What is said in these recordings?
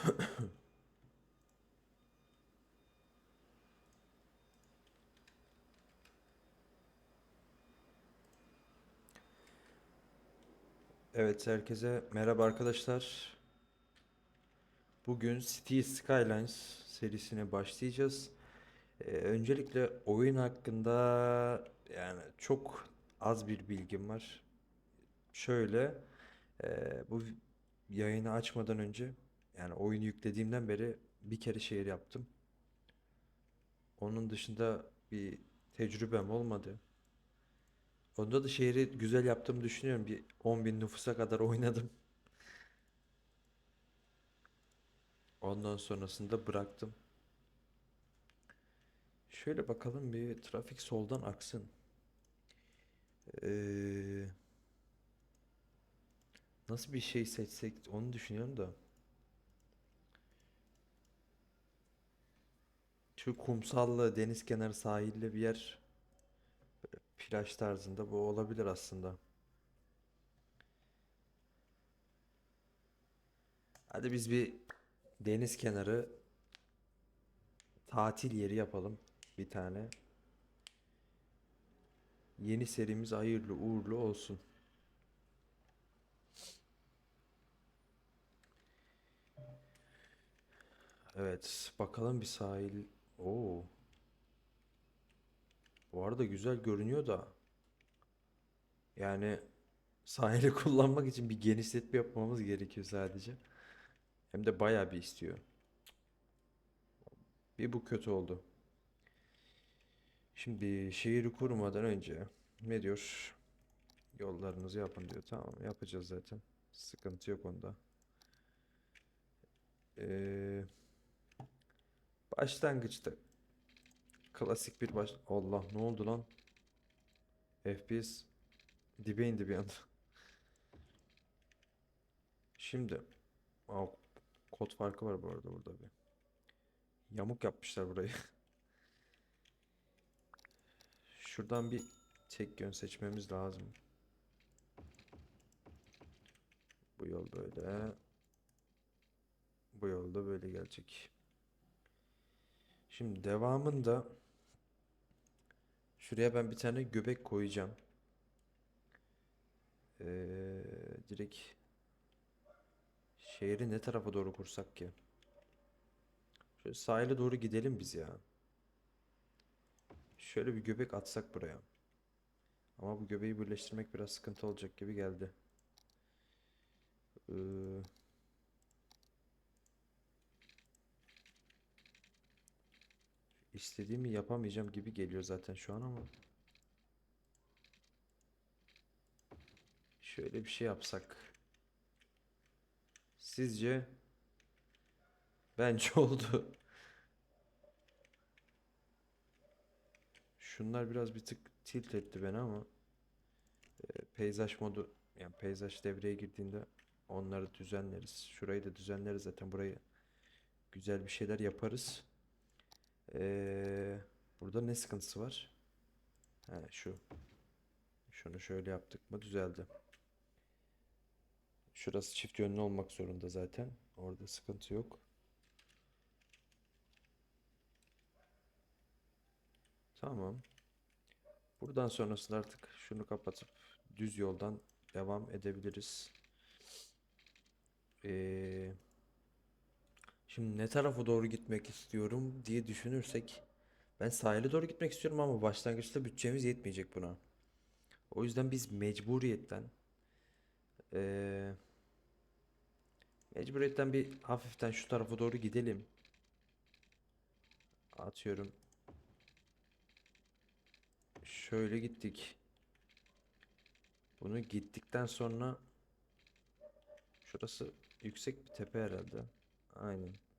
Evet herkese merhaba arkadaşlar. Bugün City Skylines serisine başlayacağız. Ee, öncelikle oyun hakkında yani çok az bir bilgim var. Şöyle e, bu yayını açmadan önce yani oyunu yüklediğimden beri bir kere şehir yaptım. Onun dışında bir tecrübem olmadı. Onda da şehri güzel yaptığımı düşünüyorum. Bir 10 bin nüfusa kadar oynadım. Ondan sonrasında bıraktım. Şöyle bakalım bir trafik soldan aksın. Ee, nasıl bir şey seçsek onu düşünüyorum da. Şu kumsallı, deniz kenarı sahilli bir yer. Plaj tarzında bu olabilir aslında. Hadi biz bir deniz kenarı tatil yeri yapalım bir tane. Yeni serimiz hayırlı uğurlu olsun. Evet, bakalım bir sahil. Oo. Bu arada güzel görünüyor da. Yani sahili kullanmak için bir genişletme yapmamız gerekiyor sadece. Hem de bayağı bir istiyor. Bir bu kötü oldu. Şimdi şehri kurmadan önce ne diyor? Yollarınızı yapın diyor. Tamam yapacağız zaten. Sıkıntı yok onda. Ee, başlangıçta klasik bir baş... Allah ne oldu lan? FPS dibe indi bir anda. Şimdi Aa, kod farkı var bu arada burada bir. Yamuk yapmışlar burayı. Şuradan bir tek yön seçmemiz lazım. Bu yol böyle. Bu yolda böyle gelecek. Şimdi devamında şuraya ben bir tane göbek koyacağım. Ee, direkt şehri ne tarafa doğru kursak ki? Şöyle sahile doğru gidelim biz ya. Şöyle bir göbek atsak buraya. Ama bu göbeği birleştirmek biraz sıkıntı olacak gibi geldi. Ee, istediğimi yapamayacağım gibi geliyor zaten şu an ama. Şöyle bir şey yapsak. Sizce? Bence oldu. Şunlar biraz bir tık tilt etti beni ama e, peyzaj modu yani peyzaj devreye girdiğinde onları düzenleriz. Şurayı da düzenleriz zaten burayı güzel bir şeyler yaparız. Ee, burada ne sıkıntısı var? He, şu. Şunu şöyle yaptık mı düzeldi. Şurası çift yönlü olmak zorunda zaten. Orada sıkıntı yok. Tamam. Buradan sonrasında artık şunu kapatıp düz yoldan devam edebiliriz. Ee, şimdi ne tarafa doğru gitmek istiyorum diye düşünürsek ben sahile doğru gitmek istiyorum ama başlangıçta bütçemiz yetmeyecek buna. O yüzden biz mecburiyetten ee, mecburiyetten bir hafiften şu tarafa doğru gidelim. Atıyorum. Şöyle gittik. Bunu gittikten sonra şurası yüksek bir tepe herhalde. Aynen.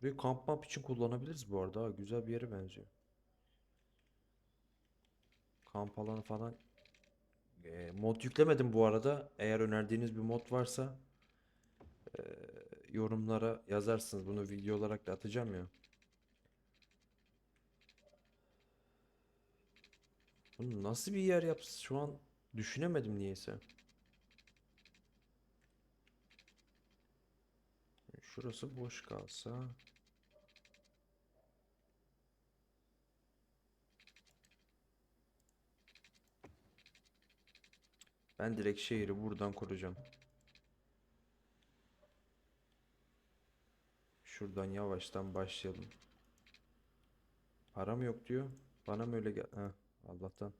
Burayı kamp map için kullanabiliriz bu arada. Güzel bir yere benziyor. Kamp alanı falan. Ee, mod yüklemedim bu arada. Eğer önerdiğiniz bir mod varsa ee, yorumlara yazarsınız. Bunu video olarak da atacağım ya. Bunu nasıl bir yer yapsın şu an düşünemedim niyeyse. Şurası boş kalsa. Ben direkt şehri buradan kuracağım. Şuradan yavaştan başlayalım. Param yok diyor. Bana mı öyle gel... Allah'tan.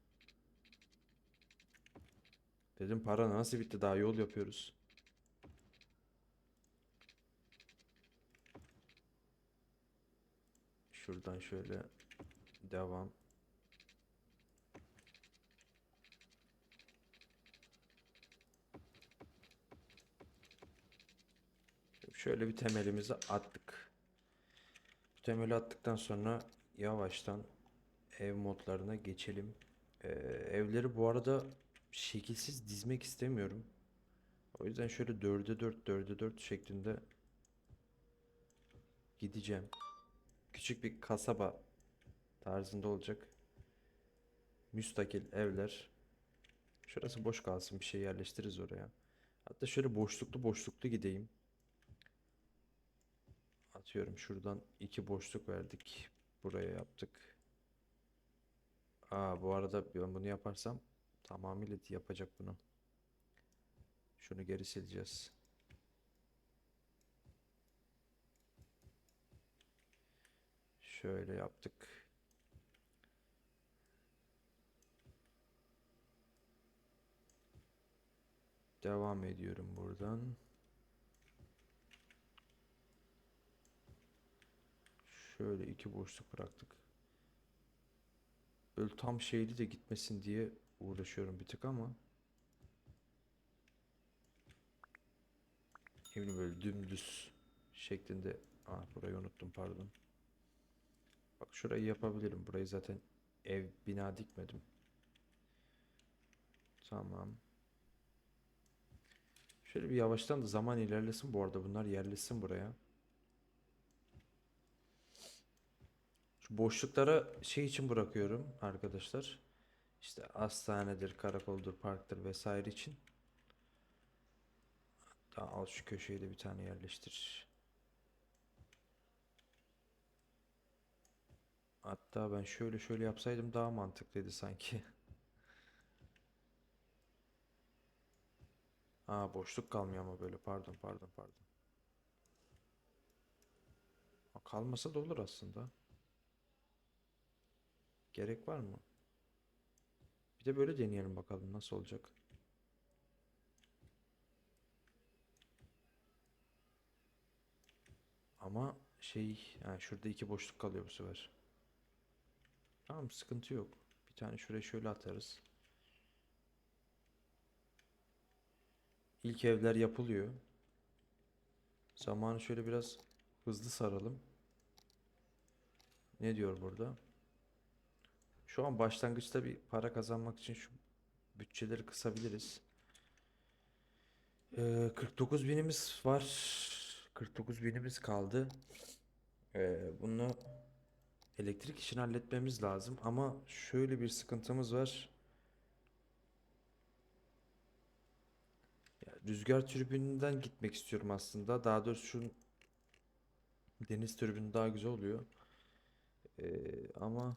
Dedim para nasıl bitti daha yol yapıyoruz. Şuradan şöyle devam. Şöyle bir temelimizi attık. Bu temeli attıktan sonra yavaştan ev modlarına geçelim. Ee, evleri bu arada şekilsiz dizmek istemiyorum. O yüzden şöyle 4'e 4 4'e 4 şeklinde gideceğim. Küçük bir kasaba tarzında olacak. Müstakil evler. Şurası boş kalsın bir şey yerleştiririz oraya. Hatta şöyle boşluklu boşluklu gideyim. Atıyorum şuradan iki boşluk verdik. Buraya yaptık. Aa bu arada ben bunu yaparsam tamamıyla yapacak bunu. Şunu geri sileceğiz. Şöyle yaptık. Devam ediyorum buradan. Şöyle iki boşluk bıraktık. Böyle tam şeyli de gitmesin diye uğraşıyorum bir tık ama. Ne böyle dümdüz şeklinde. Aa burayı unuttum pardon. Bak şurayı yapabilirim. Burayı zaten ev bina dikmedim. Tamam. Şöyle bir yavaştan da zaman ilerlesin bu arada bunlar yerleşsin buraya. Şu boşluklara şey için bırakıyorum arkadaşlar. İşte hastanedir, karakoldur, parktır vesaire için. Hatta al şu köşeyi de bir tane yerleştir. Hatta ben şöyle şöyle yapsaydım daha mantıklıydı sanki. Aa boşluk kalmıyor ama böyle pardon pardon pardon. Ha, Kalmasa da olur aslında. Gerek var mı? Bir de böyle deneyelim bakalım nasıl olacak. Ama şey yani şurada iki boşluk kalıyor bu sefer. Tamam sıkıntı yok. Bir tane şuraya şöyle atarız. İlk evler yapılıyor. Zamanı şöyle biraz hızlı saralım. Ne diyor burada? Şu an başlangıçta bir para kazanmak için şu bütçeleri kısabiliriz. Ee, 49 binimiz var. 49 binimiz kaldı. Ee, bunu elektrik işini halletmemiz lazım. Ama şöyle bir sıkıntımız var. Ya, rüzgar türbininden gitmek istiyorum aslında. Daha doğrusu şu deniz türbini daha güzel oluyor. Ee, ama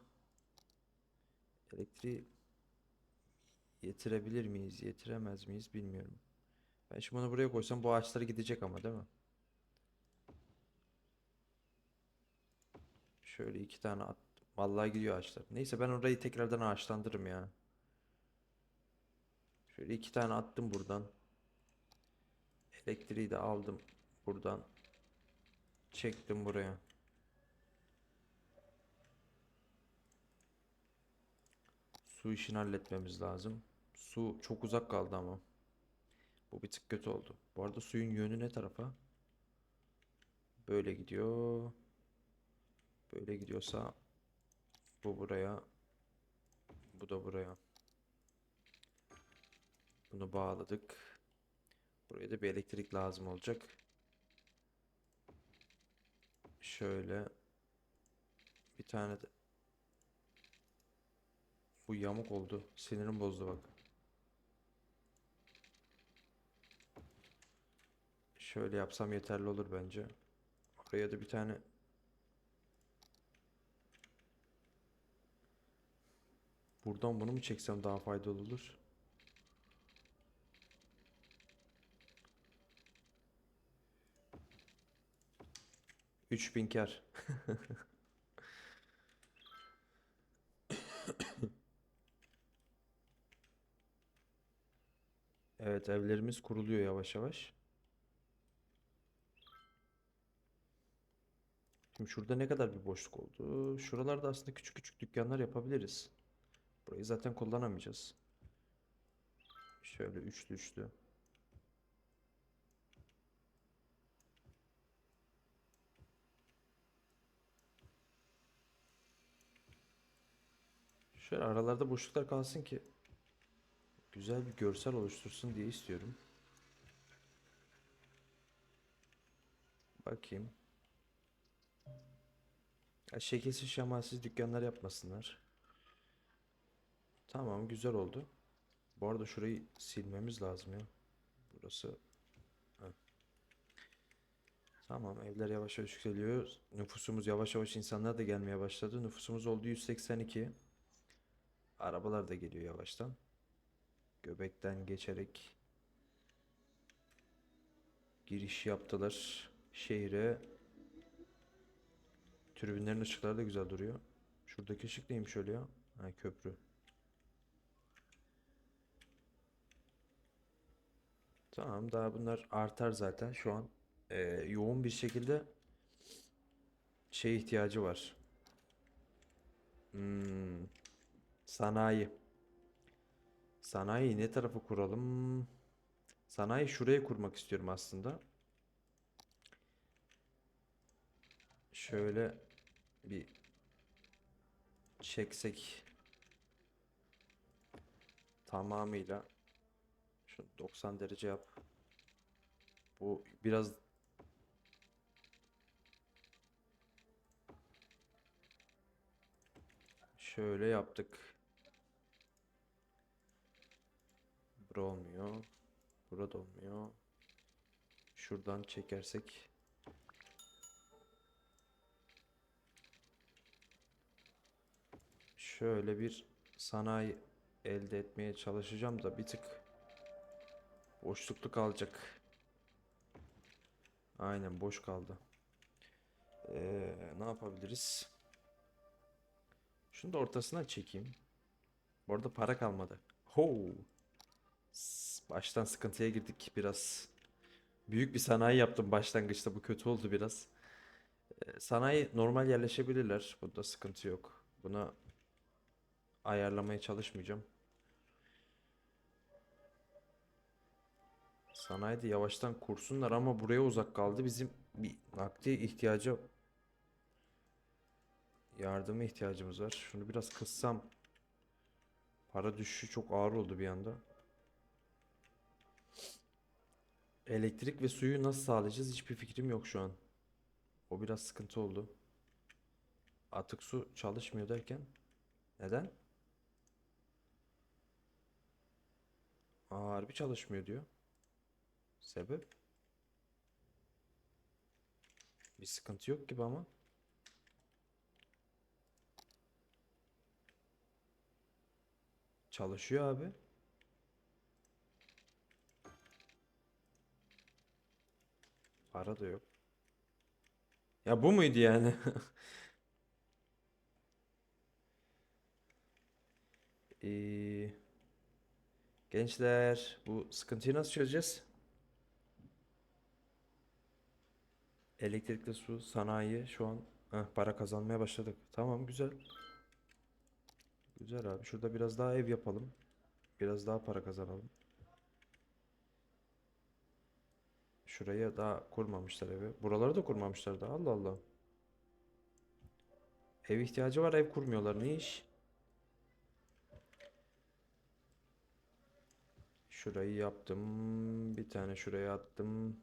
elektriği yetirebilir miyiz, yetiremez miyiz bilmiyorum. Ben şimdi bunu buraya koysam bu ağaçlar gidecek ama değil mi? Şöyle iki tane at. Vallahi gidiyor ağaçlar. Neyse ben orayı tekrardan ağaçlandırırım ya. Şöyle iki tane attım buradan. Elektriği de aldım buradan. Çektim buraya. Su işini halletmemiz lazım. Su çok uzak kaldı ama. Bu bir tık kötü oldu. Bu arada suyun yönü ne tarafa? Böyle gidiyor. Böyle gidiyorsa bu buraya. Bu da buraya. Bunu bağladık. Buraya da bir elektrik lazım olacak. Şöyle bir tane de bu yamuk oldu. Sinirim bozdu bak. Şöyle yapsam yeterli olur bence. Buraya da bir tane Buradan bunu mu çeksem daha faydalı olur? Üç bin kar. Evet evlerimiz kuruluyor yavaş yavaş. Şimdi şurada ne kadar bir boşluk oldu? Şuralarda aslında küçük küçük dükkanlar yapabiliriz. Burayı zaten kullanamayacağız. Şöyle üçlü üçlü. Şöyle aralarda boşluklar kalsın ki güzel bir görsel oluştursun diye istiyorum. Bakayım. Ya şekilsiz şamalsiz dükkanlar yapmasınlar. Tamam güzel oldu. Bu arada şurayı silmemiz lazım ya. Burası. Heh. Tamam evler yavaş yavaş yükseliyor. Nüfusumuz yavaş yavaş insanlar da gelmeye başladı. Nüfusumuz oldu 182. Arabalar da geliyor yavaştan. Göbekten geçerek giriş yaptılar şehre. Tribünlerin ışıkları da güzel duruyor. Şuradaki ışık neymiş öyle ya? Ha köprü. Tamam daha bunlar artar zaten şu an e, yoğun bir şekilde şey ihtiyacı var. Hmm, sanayi. Sanayi ne tarafı kuralım? Sanayi şuraya kurmak istiyorum aslında. Şöyle bir çeksek tamamıyla şu 90 derece yap. Bu biraz şöyle yaptık. Bura olmuyor. Burada olmuyor. Şuradan çekersek şöyle bir sanayi elde etmeye çalışacağım da bir tık boşluklu kalacak. Aynen boş kaldı. Ee, ne yapabiliriz? Şunu da ortasına çekeyim. Bu arada para kalmadı. Ho! Baştan sıkıntıya girdik biraz. Büyük bir sanayi yaptım başlangıçta. Bu kötü oldu biraz. Ee, sanayi normal yerleşebilirler. Bunda sıkıntı yok. Buna ayarlamaya çalışmayacağım. Sanayi de yavaştan kursunlar ama buraya uzak kaldı. Bizim bir nakliye ihtiyacı yardıma ihtiyacımız var. Şunu biraz kıssam para düşüşü çok ağır oldu bir anda. Elektrik ve suyu nasıl sağlayacağız? Hiçbir fikrim yok şu an. O biraz sıkıntı oldu. Atık su çalışmıyor derken neden? Aa, harbi çalışmıyor diyor. Sebep? Bir sıkıntı yok gibi ama. Çalışıyor abi. Para da yok. Ya bu muydu yani? Ee, gençler bu sıkıntıyı nasıl çözeceğiz? Elektrikli su, sanayi şu an Heh, para kazanmaya başladık. Tamam güzel. Güzel abi. Şurada biraz daha ev yapalım. Biraz daha para kazanalım. Şuraya daha kurmamışlar evi. Buraları da kurmamışlar da. Allah Allah. Ev ihtiyacı var, ev kurmuyorlar. Ne iş? Şurayı yaptım. Bir tane şuraya attım.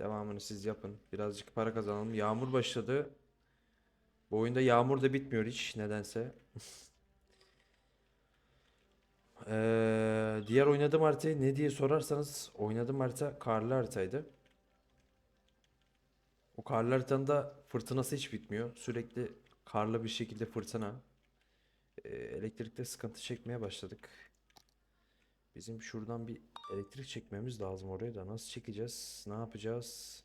Devamını siz yapın. Birazcık para kazanalım. Yağmur başladı. Bu oyunda yağmur da bitmiyor hiç nedense. Eee, diğer oynadığım haritayı ne diye sorarsanız oynadığım harita karlı haritaydı. Bu karlı haritanın fırtınası hiç bitmiyor. Sürekli karlı bir şekilde fırtına. Ee, elektrikte sıkıntı çekmeye başladık. Bizim şuradan bir elektrik çekmemiz lazım oraya da. Nasıl çekeceğiz? Ne yapacağız?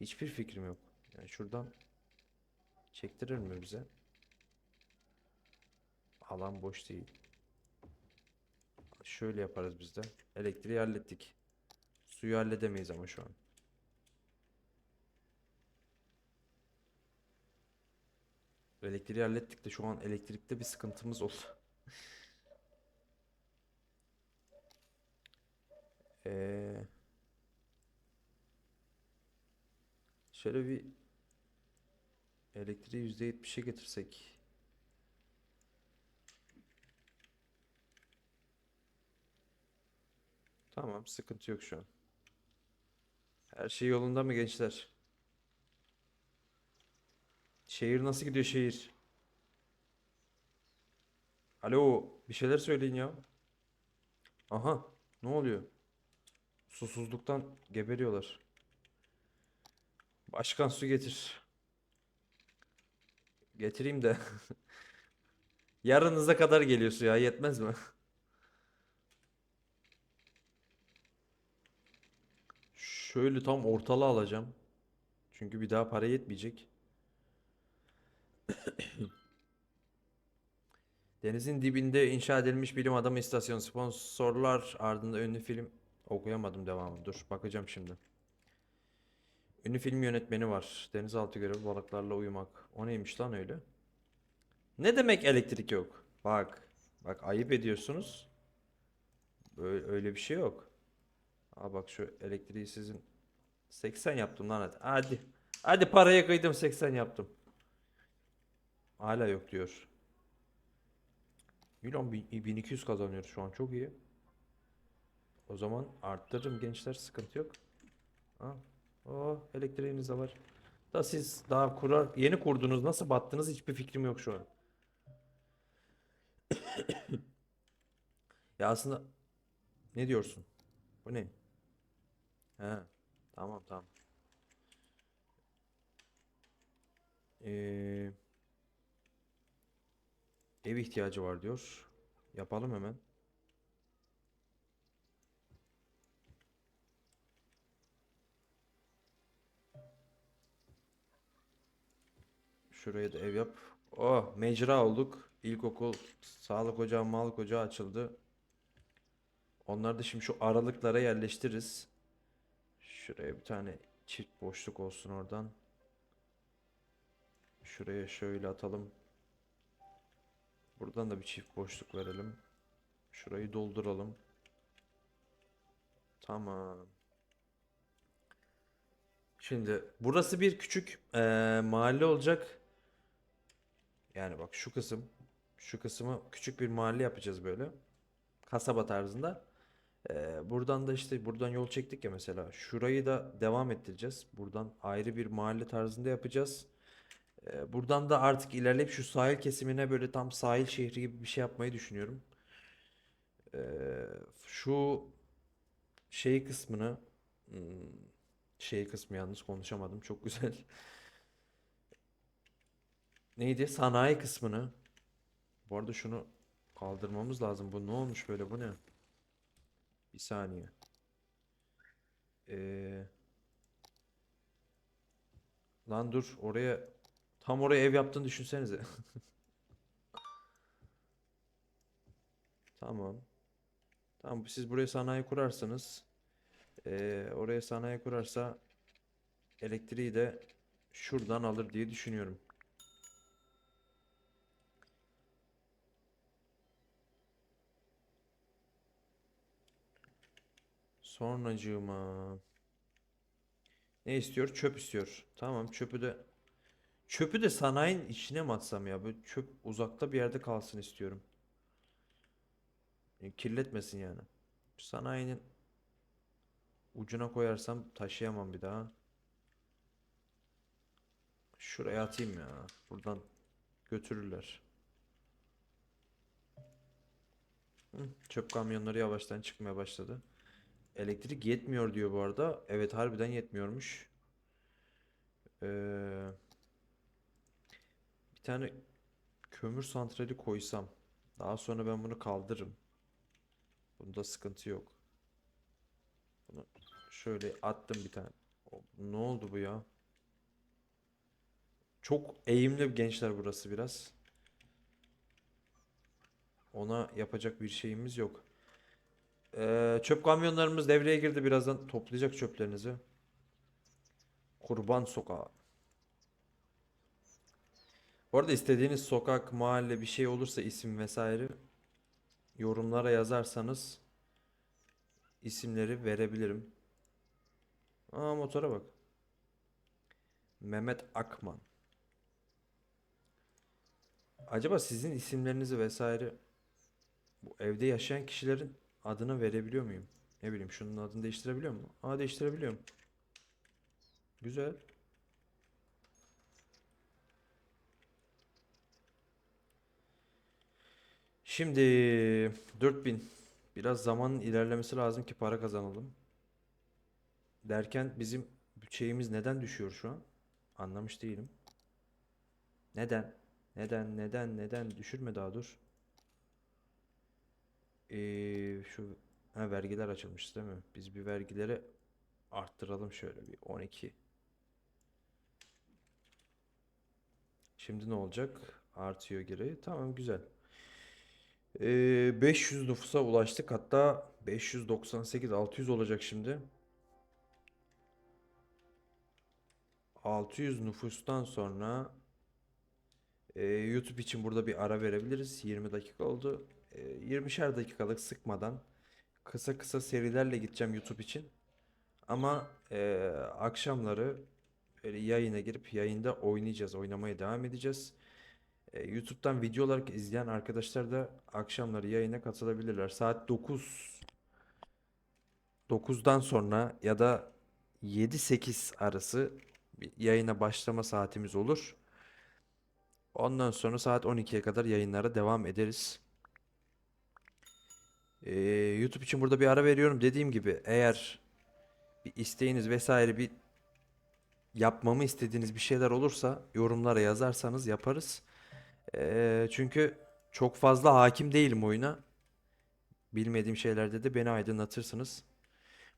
Hiçbir fikrim yok. Yani şuradan çektirir mi bize? Alan boş değil. Şöyle yaparız biz de. Elektriği hallettik. Suyu halledemeyiz ama şu an. Elektriği hallettik de şu an elektrikte bir sıkıntımız oldu. Ee, şöyle bir elektriği %70'e getirsek. Tamam, sıkıntı yok şu an. Her şey yolunda mı gençler? Şehir nasıl gidiyor şehir? Alo, bir şeyler söyleyin ya. Aha, ne oluyor? Susuzluktan geberiyorlar. Başkan su getir. Getireyim de. Yarınıza kadar geliyor su ya, yetmez mi? Şöyle tam ortalığı alacağım. Çünkü bir daha para yetmeyecek. Denizin dibinde inşa edilmiş bilim adamı istasyonu sponsorlar ardında ünlü film okuyamadım devamı. Dur bakacağım şimdi. Ünlü film yönetmeni var. Denizaltı görevi balıklarla uyumak. O neymiş lan öyle? Ne demek elektrik yok? Bak. Bak ayıp ediyorsunuz. Böyle, öyle bir şey yok. Aa bak şu elektriği sizin 80 yaptım lan hadi. Hadi. Hadi paraya kıydım 80 yaptım. Hala yok diyor. Milyon bin- 1200 kazanıyor şu an çok iyi. O zaman arttırırım gençler sıkıntı yok. Ha. Oh elektriğiniz de var. Da siz daha kurar yeni kurdunuz nasıl battınız hiçbir fikrim yok şu an. Ya aslında ne diyorsun? Bu ne? He. Tamam tamam. Ee, ev ihtiyacı var diyor. Yapalım hemen. Şuraya da ev yap. Oh, mecra olduk. İlkokul, sağlık ocağı, sağlık ocağı açıldı. Onları da şimdi şu aralıklara yerleştiririz. Şuraya bir tane çift boşluk olsun oradan. Şuraya şöyle atalım. Buradan da bir çift boşluk verelim. Şurayı dolduralım. Tamam. Şimdi burası bir küçük eee, mahalle olacak. Yani bak şu kısım, şu kısmı küçük bir mahalle yapacağız böyle. Kasaba tarzında. Eee, buradan da işte buradan yol çektik ya mesela. Şurayı da devam ettireceğiz. Buradan ayrı bir mahalle tarzında yapacağız. Eee, buradan da artık ilerleyip şu sahil kesimine böyle tam sahil şehri gibi bir şey yapmayı düşünüyorum. Eee, şu şey kısmını hmm, şey kısmı yalnız konuşamadım. Çok güzel. Neydi? Sanayi kısmını. Bu arada şunu kaldırmamız lazım. Bu ne olmuş böyle? Bu ne? Bir saniye. Ee, lan dur oraya tam oraya ev yaptığını düşünsenize. Tamam. Tamam siz buraya sanayi kurarsanız ee, oraya sanayi kurarsa elektriği de şuradan alır diye düşünüyorum. Sonracığıma ne istiyor? Çöp istiyor. Tamam çöpü de çöpü de sanayinin içine mi atsam ya? Böyle çöp uzakta bir yerde kalsın istiyorum. E, kirletmesin yani. Sanayinin ucuna koyarsam taşıyamam bir daha. Şuraya atayım ya. Buradan götürürler. Çöp kamyonları yavaştan çıkmaya başladı. Elektrik yetmiyor diyor bu arada. Evet harbiden yetmiyormuş. Ee, bir tane kömür santrali koysam. Daha sonra ben bunu kaldırırım. Bunda sıkıntı yok. Bunu şöyle attım bir tane. Ne oldu bu ya? Çok eğimli gençler burası biraz. Ona yapacak bir şeyimiz yok. Ee, çöp kamyonlarımız devreye girdi. Birazdan toplayacak çöplerinizi. Kurban Sokağı. Bu arada istediğiniz sokak, mahalle bir şey olursa isim vesaire yorumlara yazarsanız isimleri verebilirim. Aa motora bak. Mehmet Akman. Acaba sizin isimlerinizi vesaire bu evde yaşayan kişilerin adını verebiliyor muyum? Ne bileyim şunun adını değiştirebiliyor muyum? Aa değiştirebiliyorum. Güzel. Şimdi 4000 biraz zamanın ilerlemesi lazım ki para kazanalım. Derken bizim bütçemiz neden düşüyor şu an? Anlamış değilim. Neden? Neden? Neden? Neden? Düşürme daha dur. Ee, şu ha, vergiler açılmış değil mi? Biz bir vergileri arttıralım şöyle bir 12. Şimdi ne olacak? Artıyor geri. Tamam güzel. Ee, 500 nüfusa ulaştık. Hatta 598 600 olacak şimdi. 600 nüfustan sonra e, YouTube için burada bir ara verebiliriz. 20 dakika oldu. E, 20'şer dakikalık sıkmadan kısa kısa serilerle gideceğim YouTube için. Ama e, akşamları böyle yayına girip yayında oynayacağız, oynamaya devam edeceğiz. E, YouTube'dan video olarak izleyen arkadaşlar da akşamları yayına katılabilirler. Saat 9 9'dan sonra ya da 7-8 arası yayına başlama saatimiz olur. Ondan sonra saat 12'ye kadar yayınlara devam ederiz. Ee, YouTube için burada bir ara veriyorum. Dediğim gibi eğer bir isteğiniz vesaire bir yapmamı istediğiniz bir şeyler olursa yorumlara yazarsanız yaparız. Ee, çünkü çok fazla hakim değilim oyuna. Bilmediğim şeylerde de beni aydınlatırsınız.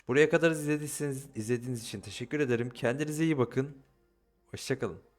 Buraya kadar izlediyseniz izlediğiniz için teşekkür ederim. Kendinize iyi bakın. Hoşça kalın.